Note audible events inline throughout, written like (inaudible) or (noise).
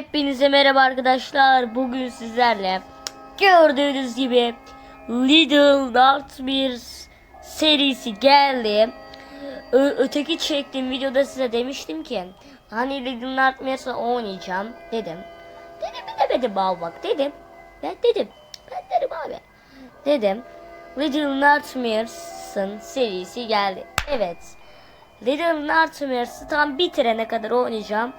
Hepinize merhaba arkadaşlar. Bugün sizlerle gördüğünüz gibi Little Nightmares serisi geldi. Ö- öteki çektiğim videoda size demiştim ki hani Little Nightmares'ı oynayacağım dedim. Dedim mi demedim abi bak dedim. Ben dedim. Ben dedim abi. Dedim. Little Nightmares'ın serisi geldi. Evet. Little Nightmares'ı tam bitirene kadar oynayacağım.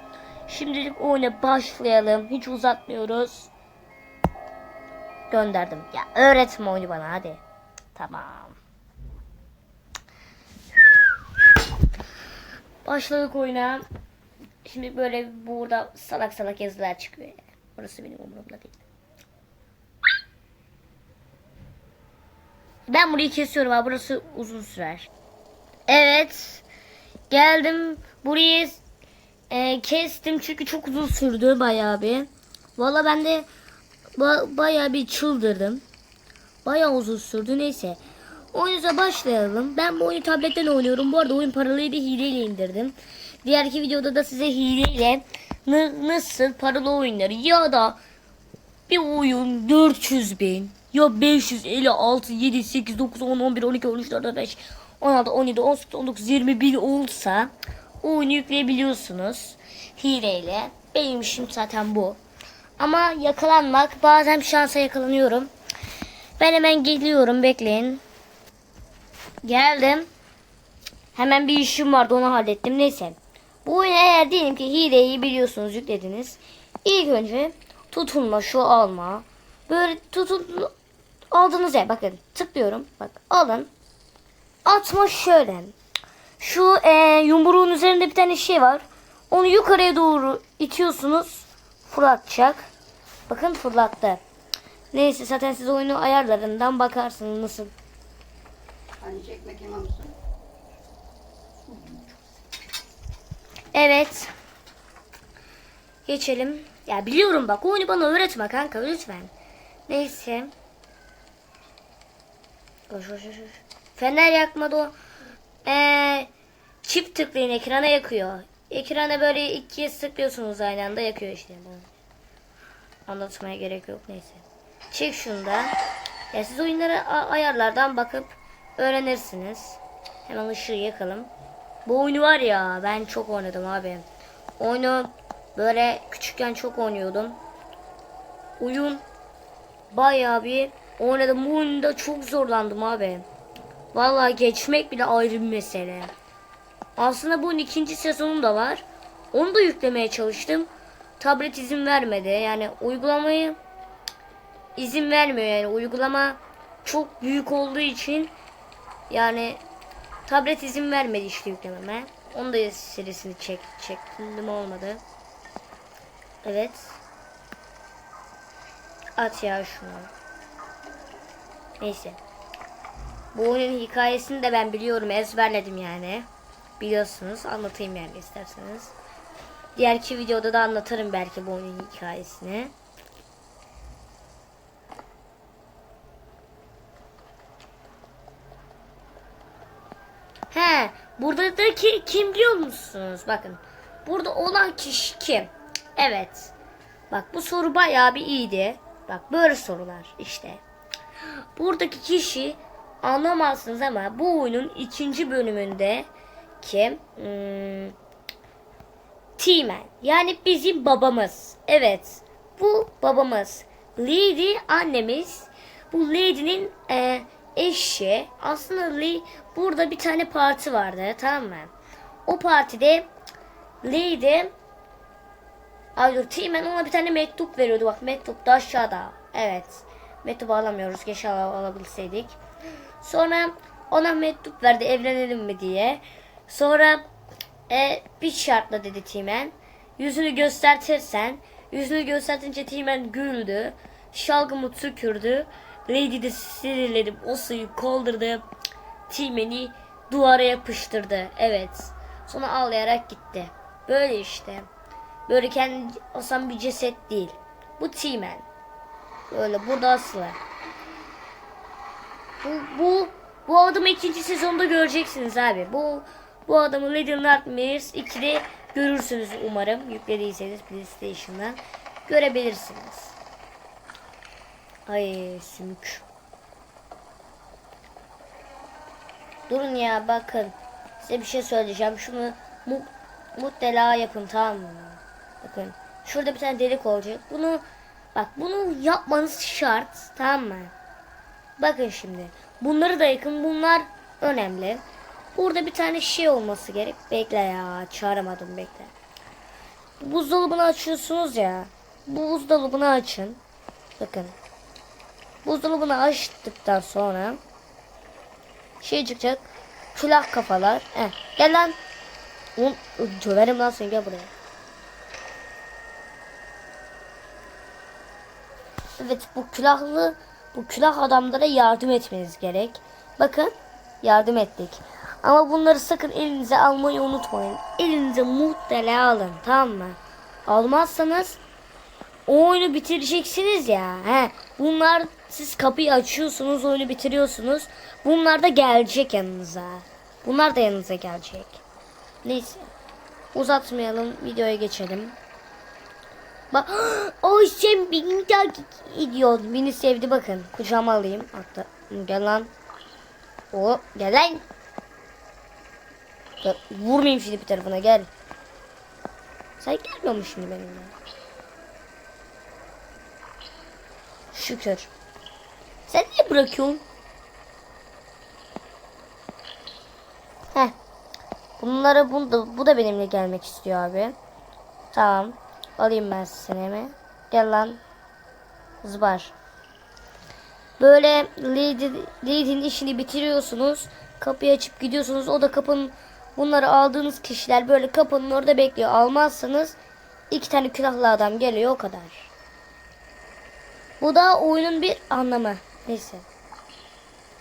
Şimdilik oyuna başlayalım. Hiç uzatmıyoruz. Gönderdim. Ya öğretme oyunu bana hadi. Tamam. Başladık oyuna. Şimdi böyle burada salak salak yazılar çıkıyor. Burası benim umurumda değil. Ben burayı kesiyorum abi. Burası uzun sürer. Evet. Geldim. Burayı e, kestim çünkü çok uzun sürdü bayağı bir. Valla ben de ba- bayağı bir çıldırdım. Bayağı uzun sürdü neyse. Oyunuza başlayalım. Ben bu oyunu tabletten oynuyorum. Bu arada oyun paralıydı hileyle indirdim. Diğerki videoda da size hileyle nasıl paralı oyunları ya da bir oyun 400 bin ya 556 7 8 9 10 11 12 13 14 15 16 17 18 19 20 bin olsa oyunu yükleyebiliyorsunuz hileyle. Benim işim zaten bu. Ama yakalanmak bazen şansa yakalanıyorum. Ben hemen geliyorum bekleyin. Geldim. Hemen bir işim vardı onu hallettim. Neyse. Bu oyunu eğer diyelim ki hileyi biliyorsunuz yüklediniz. İlk önce tutunma şu alma. Böyle tutun aldığınız yer bakın tıklıyorum. Bak alın. Atma şöyle. Şu e, yumruğun üzerinde bir tane şey var. Onu yukarıya doğru itiyorsunuz. Fırlatacak. Bakın fırlattı. Neyse zaten siz oyunu ayarlarından bakarsınız nasıl. Hani çekmek imam mısın? Evet. Geçelim. Ya biliyorum bak oyunu bana öğretme kanka lütfen. Neyse. Koş koş koş. Fener yakmadı o. Ee, çift tıklayın ekrana yakıyor. Ekrana böyle ikiye tıklıyorsunuz aynı anda yakıyor işte. Anlatmaya gerek yok neyse. Çek şunu da. Ya siz oyunlara ayarlardan bakıp öğrenirsiniz. Hemen ışığı yakalım. Bu oyunu var ya ben çok oynadım abi. Oyunu böyle küçükken çok oynuyordum. Oyun bayağı bir oynadım. Bu oyunda çok zorlandım abi. Vallahi geçmek bile ayrı bir mesele. Aslında bunun ikinci sezonu da var. Onu da yüklemeye çalıştım. Tablet izin vermedi. Yani uygulamayı izin vermiyor yani uygulama çok büyük olduğu için yani tablet izin vermedi işte yüklememe. Onu da serisini çek çektim olmadı. Evet. At ya şunu. Neyse. Bu oyunun hikayesini de ben biliyorum ezberledim yani. Biliyorsunuz anlatayım yani isterseniz. Diğerki videoda da anlatırım belki bu oyunun hikayesini. He, buradaki kim biliyor musunuz? Bakın. Burada olan kişi kim? Evet. Bak bu soru bayağı bir iyiydi. Bak böyle sorular işte. Buradaki kişi anlamazsınız ama bu oyunun ikinci bölümünde kim? Hmm, T-Man. Yani bizim babamız. Evet. Bu babamız. Lady annemiz. Bu Lady'nin e, eşi. Aslında Lee, burada bir tane parti vardı. Tamam mı? O partide Lady Ay dur T-Man ona bir tane mektup veriyordu. Bak mektup da aşağıda. Evet. Mektubu alamıyoruz. Keşke al- alabilseydik. Sonra ona mektup verdi evlenelim mi diye. Sonra e, bir şartla dedi T-Man. Yüzünü göstertirsen. Yüzünü göstertince T-Man güldü. Şalgamı tükürdü. Lady de sinirlenip o suyu kaldırdı. T-Man'i duvara yapıştırdı. Evet. Sonra ağlayarak gitti. Böyle işte. Böyle kendi asan bir ceset değil. Bu T-Man. Böyle burada asılı. Bu, bu, bu adamı ikinci sezonda göreceksiniz abi. Bu bu adamı Little Nightmares 2'de görürsünüz umarım. Yüklediyseniz PlayStation'dan görebilirsiniz. Ay sümük. Durun ya bakın. Size bir şey söyleyeceğim. Şunu mu mutlaka yapın tamam mı? Bakın. Şurada bir tane delik olacak. Bunu bak bunu yapmanız şart. Tamam mı? Bakın şimdi. Bunları da yakın. Bunlar önemli. Burada bir tane şey olması gerek. Bekle ya. Çağıramadım bekle. Buzdolabını açıyorsunuz ya. Bu buzdolabını açın. Bakın. Buzdolabını açtıktan sonra şey çıkacak. Külah kafalar. Eh, gel lan. Oğlum, döverim lan seni gel buraya. Evet bu külahlı bu külah adamlara yardım etmeniz gerek. Bakın yardım ettik. Ama bunları sakın elinize almayı unutmayın. Elinize mutlaka alın tamam mı? Almazsanız o oyunu bitireceksiniz ya. He, bunlar siz kapıyı açıyorsunuz, oyunu bitiriyorsunuz. Bunlar da gelecek yanınıza. Bunlar da yanınıza gelecek. Neyse. Uzatmayalım, videoya geçelim. Bak, (gasps) o sen beni takip ediyor. Beni sevdi bakın. Kucağıma alayım. Hatta gel lan. O gel lan. Gel, vurmayayım şimdi bir tarafına gel. Sen gelmiyor musun şimdi benimle? Şükür. Sen niye bırakıyorsun? Heh. Bunları bu da, bu da benimle gelmek istiyor abi. Tamam. Alayım ben seni mi? Gel lan. Zıbar. Böyle lady'nin işini bitiriyorsunuz. Kapıyı açıp gidiyorsunuz. O da kapının bunları aldığınız kişiler böyle kapının orada bekliyor. Almazsanız iki tane külahlı adam geliyor o kadar. Bu da oyunun bir anlamı. Neyse.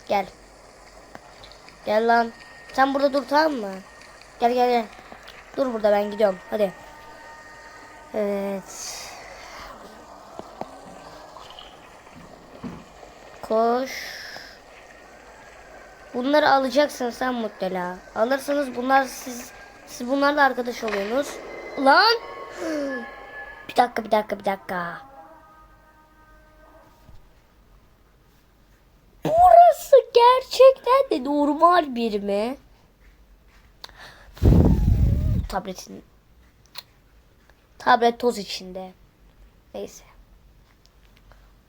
Gel. Gel lan. Sen burada dur tamam mı? Gel gel gel. Dur burada ben gidiyorum. Hadi. Evet. Koş. Bunları alacaksın sen mutlaka. Alırsanız bunlar siz siz bunlarla arkadaş oluyorsunuz. Lan! (gasps) Bir dakika bir dakika bir dakika. Burası gerçekten de normal bir mi? Tabletin Tablet toz içinde. Neyse.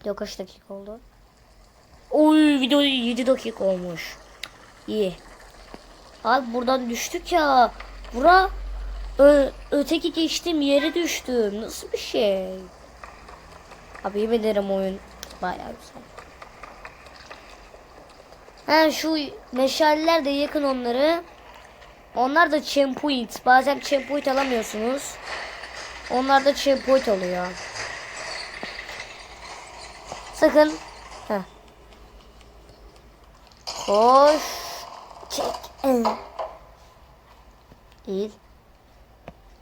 Video kaç dakika oldu? Oy video 7 dakika olmuş. İyi. Abi buradan düştük ya. Bura ö, öteki geçtiğim yere düştüm. Nasıl bir şey? Abi yemin ederim oyun bayağı güzel. Ha şu meşaleler de yakın onları. Onlar da checkpoint. Bazen checkpoint alamıyorsunuz. Onlar da checkpoint oluyor. Sakın. Heh. Koş. Değil.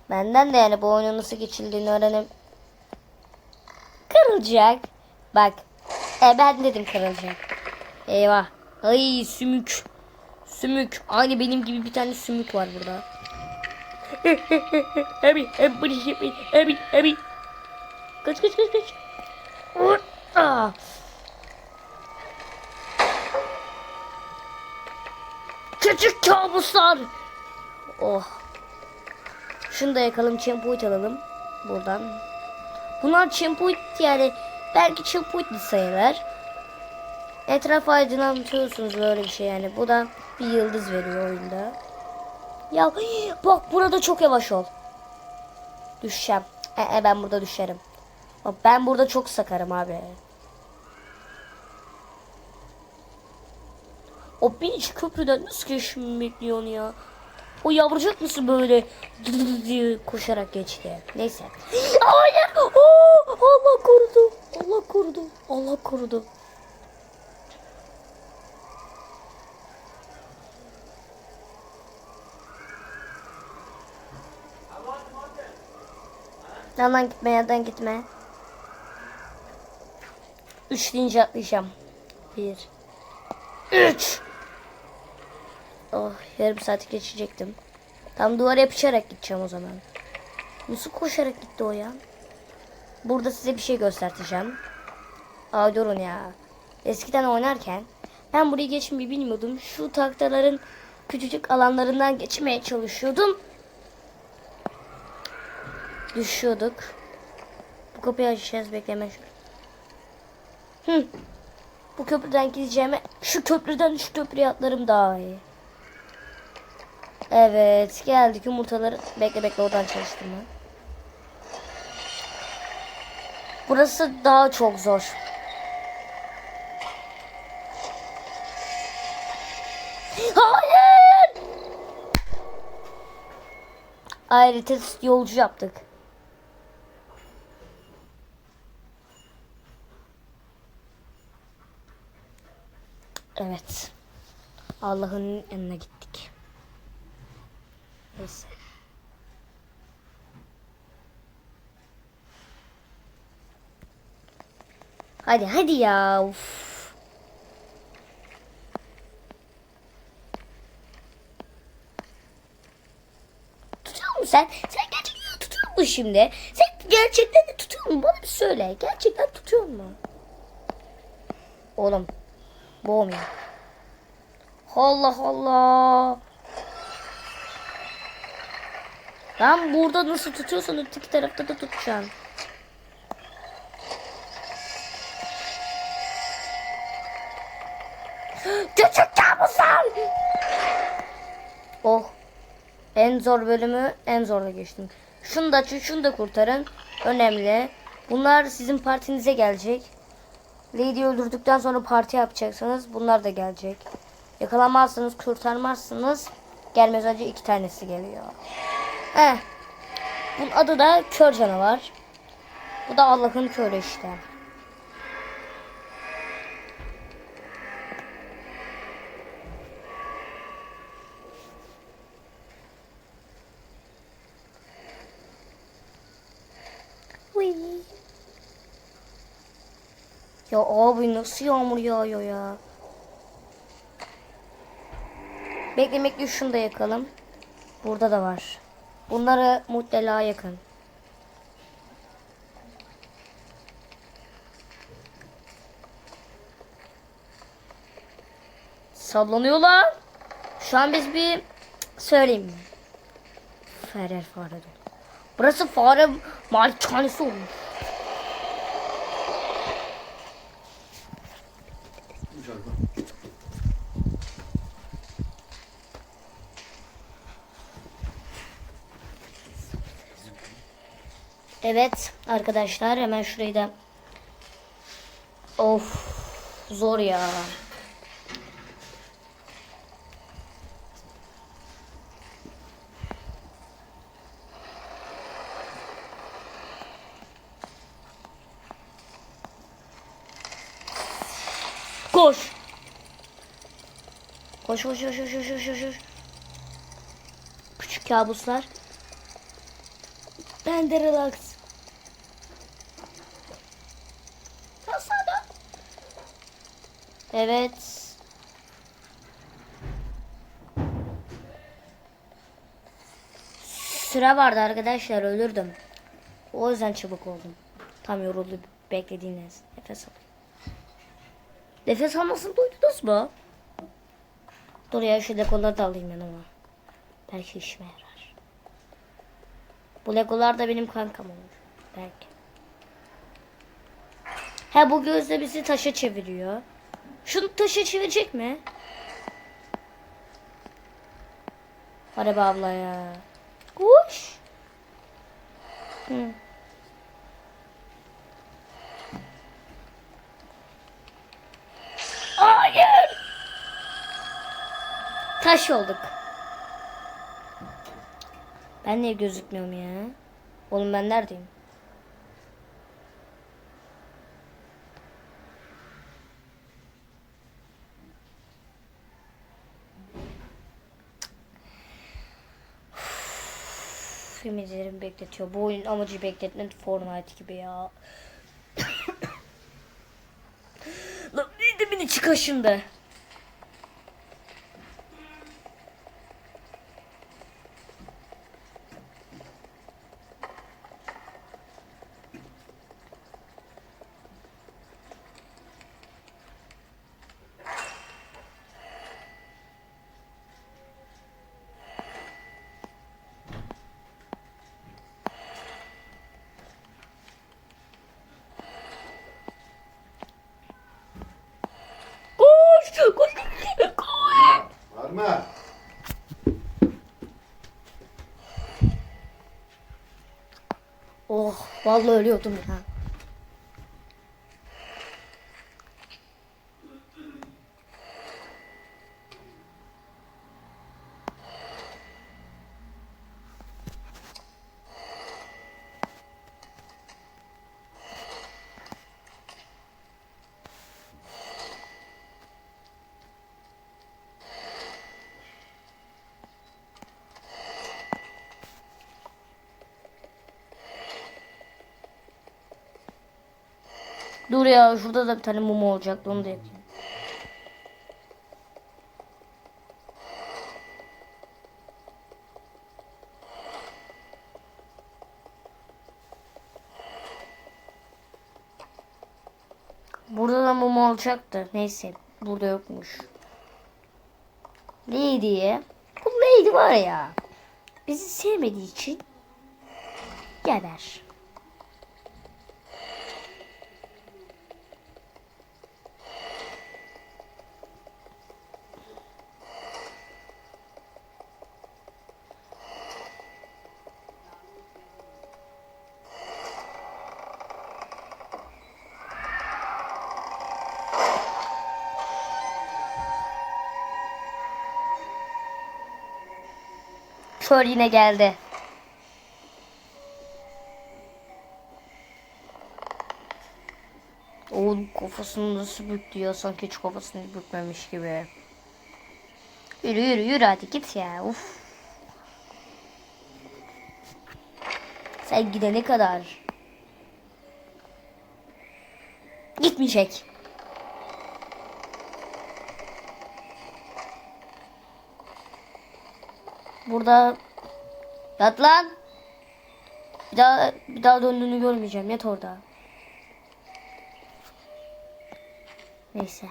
Benden de yani bu oyunun nasıl geçildiğini öğrenim. Kırılacak. Bak. E ben dedim kırılacak. Eyvah. Ay sümük. Sümük. Aynı benim gibi bir tane sümük var burada. (laughs) abi, abi, abi, abi, abi. Kaç, kaç, kaç, kaç. Ah. Küçük kabuslar. Oh. Şunu da yakalım, çempoit alalım. Buradan. Bunlar çempoit yani belki de sayılır. Etrafı aydınlatıyorsunuz böyle bir şey yani. Bu da bir yıldız veriyor oyunda. Ya bak burada çok yavaş ol. Düşeceğim. E, e, ben burada düşerim. Bak ben burada çok sakarım abi. O bir köprüden nasıl geçmemi bekliyorsun ya? O yavrucak nasıl böyle diye koşarak geçti? Neyse. (gasps) Hayır. Oo, Allah korudu. Allah korudu. Allah korudu. Yandan gitme, yandan gitme. Üç deyince atlayacağım. Bir. Üç. Oh, yarım saat geçecektim. Tam duvara yapışarak gideceğim o zaman. Nasıl koşarak gitti o ya? Burada size bir şey göstereceğim. Aa durun ya. Eskiden oynarken ben burayı geçmeyi bilmiyordum. Şu taktaların küçücük alanlarından geçmeye çalışıyordum. Düşüyorduk. Bu kapıyı açacağız bekleme. Hı. Bu köprüden gideceğime şu köprüden şu köprüye atlarım daha iyi. Evet geldik yumurtaları. Bekle bekle oradan çalıştırma. Burası daha çok zor. Hayır! Ayrıca yolcu yaptık. Evet. Allah'ın yanına gittik. Neyse. Hadi hadi ya. Uf. Tutuyor musun sen? Sen gerçekten tutuyor musun şimdi? Sen gerçekten de tutuyor musun? Bana bir söyle. Gerçekten tutuyor musun? Oğlum. Boğmuyor. Allah Allah. Ben burada nasıl tutuyorsan öteki tarafta da tutacağım. Küçük kabuslar. Oh. En zor bölümü en zorla geçtim. Şunu da açın, şunu da kurtarın. Önemli. Bunlar sizin partinize gelecek. Lady'yi öldürdükten sonra parti yapacaksınız. Bunlar da gelecek. Yakalamazsınız, kurtarmazsınız. Gelmez önce iki tanesi geliyor. Eh. Bunun adı da kör canavar. Bu da Allah'ın körü işte. Ya abi nasıl yağmur yağıyor ya? Bekle bekle şunu da yakalım. Burada da var. Bunları mutlaka yakın. Sallanıyorlar. Şu an biz bir söyleyeyim mi? Ferer fare. Burası fare malikanesi olmuş. Evet arkadaşlar hemen şurayı da Of zor ya. Koş. Koş koş koş koş koş koş. Küçük kabuslar. Ben de relax. Evet. Sıra vardı arkadaşlar ölürdüm. O yüzden çabuk oldum. Tam yoruldu beklediğiniz. Nefes alın. Nefes almasını duydunuz mu? Dur ya şu legoları da alayım yanıma. Belki işime yarar. Bu legolar da benim kankam olur. Belki. Ha bu gözle bizi taşa çeviriyor. Şunu taşa çevirecek mi? Hadi be abla ya. Kuş. Hı. Hayır. Taş olduk. Ben niye gözükmüyorum ya? Oğlum ben neredeyim? Ümitlerim bekletiyor. Bu oyun amacı bekletmek Fortnite gibi ya. (coughs) Lan bir de beni çıkar şimdi. Vallahi ölüyordum ya. Dur ya şurada da bir tane mum olacaktı onu da yapayım. Burada da mum olacaktı. Neyse burada yokmuş. Lady'ye. Bu Lady var ya. Bizi sevmediği için geber. Kör yine geldi. Oğlum kafasını nasıl büktü ya sanki hiç kafasını bükmemiş gibi. Yürü yürü yürü hadi git ya uf. Sen gidene kadar. Gitmeyecek. Burada yat lan. Bir daha bir daha döndüğünü görmeyeceğim. Yat orada. Neyse.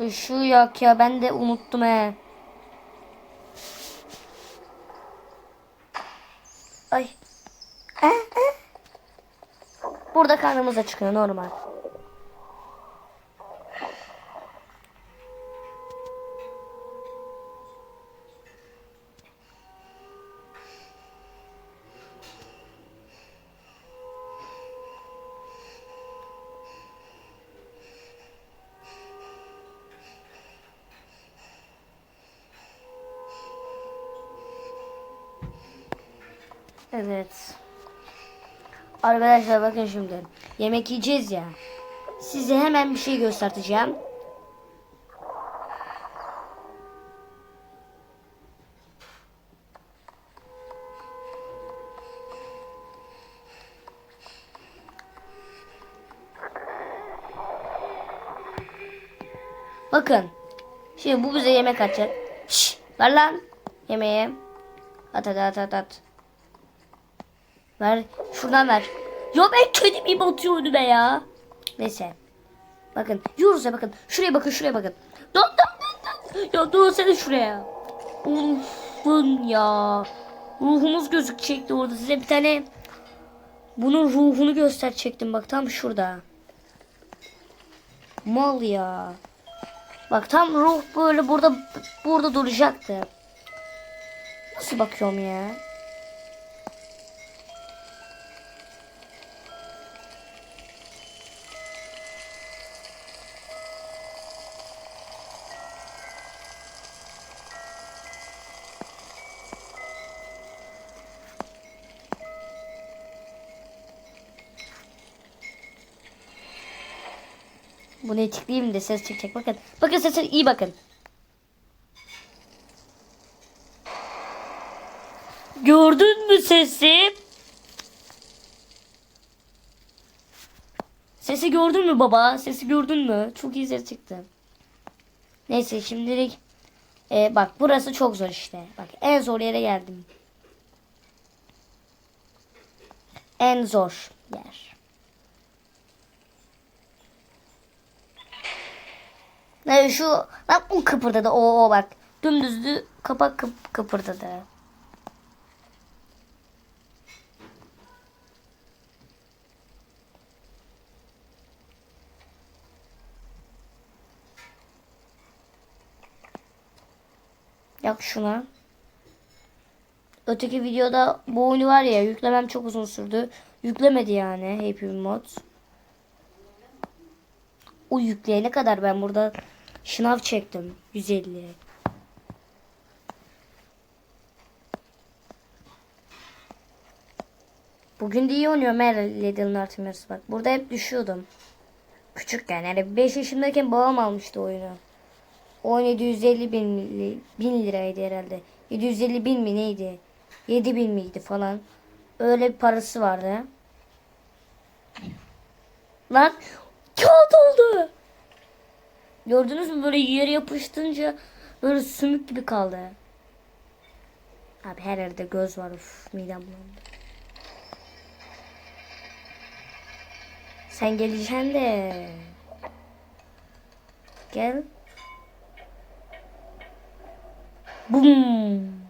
Işığı yak ya ben de unuttum he. Karnımız çıkıyor normal. Evet. Arkadaşlar bakın şimdi. Yemek yiyeceğiz ya. Size hemen bir şey göstereceğim. Bakın. Şimdi bu bize yemek atacak. Şşş, ver lan yemeği. At at at at at. Ver. Şuradan ver. Ya ben kendimi batıyor önüme ya. Neyse. Bakın. Ya bakın. Şuraya bakın şuraya bakın. Dön dön dön dön. Ya dur sen şuraya. Ufun ya. Ruhumuz gözükecekti orada. Size bir tane bunun ruhunu gösterecektim. Bak tam şurada. Mal ya. Bak tam ruh böyle burada burada duracaktı. Nasıl bakıyorum ya? Bunu tıklayayım da ses çıkacak. Bakın. Bakın sese iyi bakın. Gördün mü sesi? Sesi gördün mü baba? Sesi gördün mü? Çok iyi ses çıktı. Neyse şimdilik e, bak burası çok zor işte. Bak en zor yere geldim. En zor yer. Ne şu lan o kıpırdadı. O o bak. Dümdüzdü kapak kıp, kıpırdadı. Yak şuna. Öteki videoda bu oyunu var ya yüklemem çok uzun sürdü. Yüklemedi yani Happy Mod. O yükleyene kadar ben burada şınav çektim. 150. Bugün de iyi oynuyorum her Little Nightmares bak. Burada hep düşüyordum. Küçükken yani 5 yaşındayken babam almıştı oyunu. Oyun 750 bin, bin liraydı herhalde. 750 bin mi neydi? 7 bin miydi falan. Öyle bir parası vardı. Lan kağıt oldu. Gördünüz mü böyle yere yapıştınca böyle sümük gibi kaldı. Abi her yerde göz var. Uf, midem bulandı. Sen geleceksin de. Gel. Bum.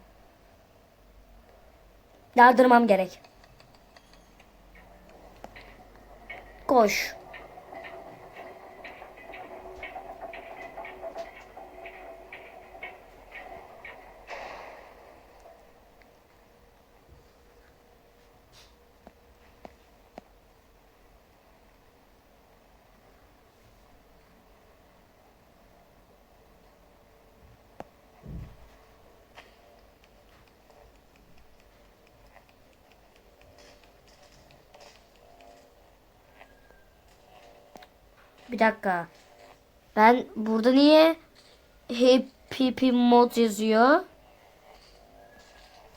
Yardırmam gerek. Koş. Bir dakika. Ben burada niye Happy Mod yazıyor?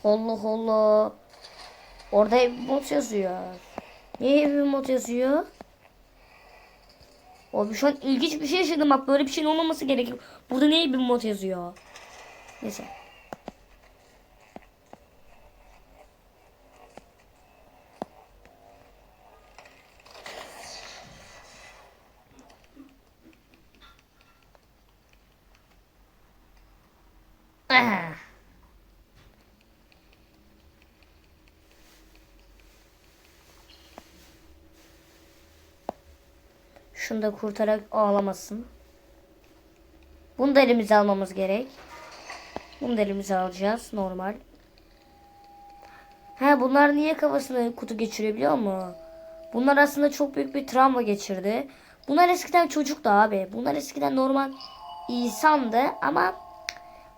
Allah Allah. Orada Happy Mod yazıyor. Niye Happy Mod yazıyor? Abi şu an ilginç bir şey yaşadım bak böyle bir şeyin olmaması gerekiyor. Burada niye Happy Mod yazıyor? Neyse. Şunu da kurtarak ağlamasın. Bunu da elimize almamız gerek. Bunu da elimize alacağız normal. He bunlar niye kafasına kutu geçiriyor biliyor musun? Bunlar aslında çok büyük bir travma geçirdi. Bunlar eskiden çocuktu abi. Bunlar eskiden normal insandı ama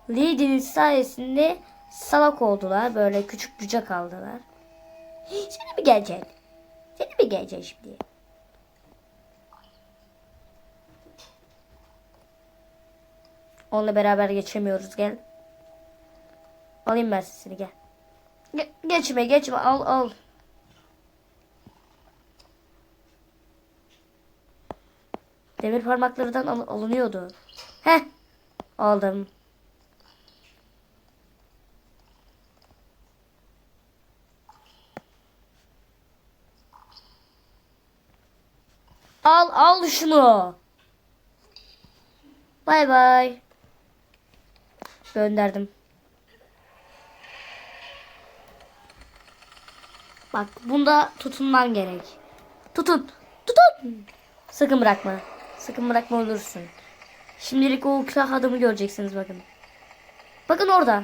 Lady'nin sayesinde salak oldular. Böyle küçük cüce kaldılar. (gasps) Seni mi geleceksin? Seni mi geleceksin şimdi? Onunla beraber geçemiyoruz gel. Alayım ben sesini gel. Ge- geçme geçme al al. Demir parmaklarından al- alınıyordu. Heh. Aldım. Al al şunu. Bay bay. Gönderdim. Bak bunda tutunman gerek. Tutun. Tutun. Sakın bırakma. Sakın bırakma olursun. Şimdilik o külah adamı göreceksiniz bakın. Bakın orada.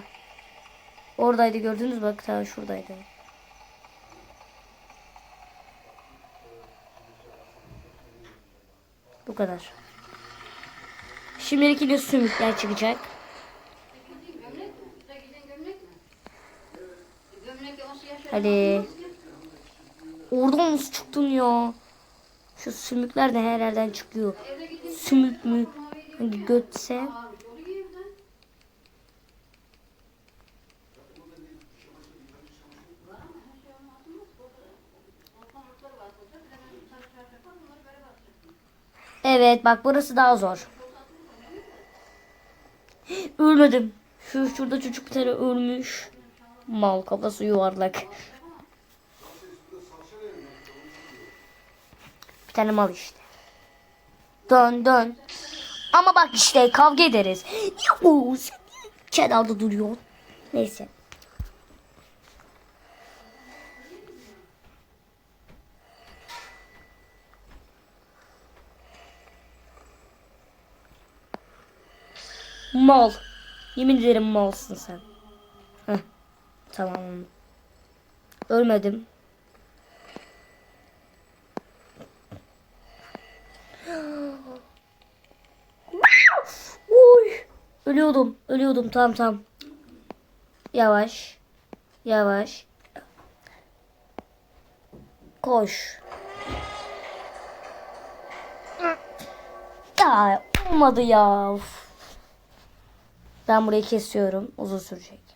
Oradaydı gördünüz? Bak ta şuradaydı. Bu kadar. Şimdilik yine sümükler çıkacak. Gömlek mi? Sekizin gömlek mi? E, Gömlek olsa yaşar. Hadi. Oradan nasıl çıktın ya? Şu sümükler de her yerden çıkıyor. Sümük mü? Hangi götse? Evet bak burası daha zor. (gasps) Ölmedim. Şu şurada çocuk bir tane ölmüş. Mal kafası yuvarlak. Bir tane mal işte. Dön dön. Ama bak işte kavga ederiz. Yuhu, sen kenarda duruyorsun? Neyse. Mal. Yemin ederim malsın sen. Tamam. Ölmedim. Uy. Ölüyordum. Ölüyordum. Tamam tamam. Yavaş. Yavaş. Koş. Ya olmadı ya. Ben burayı kesiyorum. Uzun sürecek.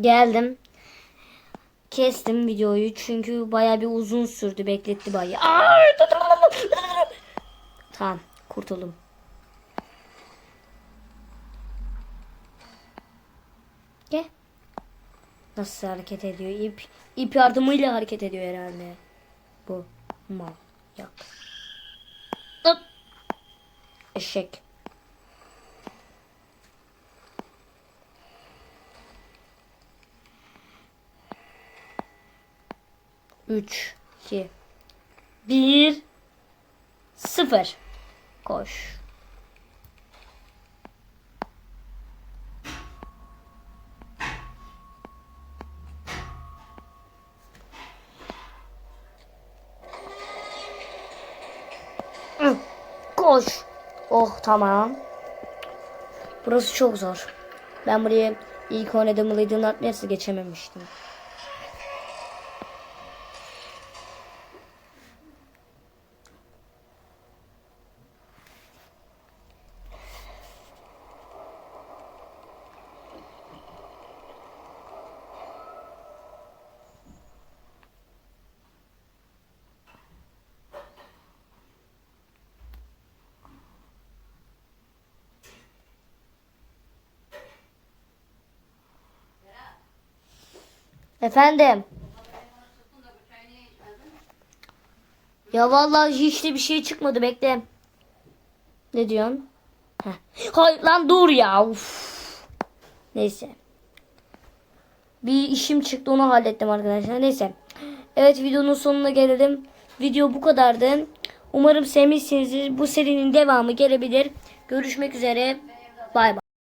Geldim. Kestim videoyu çünkü baya bir uzun sürdü. Bekletti bayağı. Ay! Tamam. Kurtuldum. Gel. Nasıl hareket ediyor? İp, ip yardımıyla hareket ediyor herhalde. Bu. Mal. Yok. Hop. Eşek. Üç, iki, bir, sıfır. Koş. Hı, Koş. Oh tamam. Burası çok zor. Ben buraya ilk oynadığım Legion Nightmares'ı geçememiştim. Efendim. Ya vallahi hiç de bir şey çıkmadı bekle. Ne diyorsun? Heh. Hayır lan dur ya. Uf. Neyse. Bir işim çıktı onu hallettim arkadaşlar. Neyse. Evet videonun sonuna gelelim. Video bu kadardı. Umarım sevmişsinizdir. Bu serinin devamı gelebilir. Görüşmek üzere. Bay bay.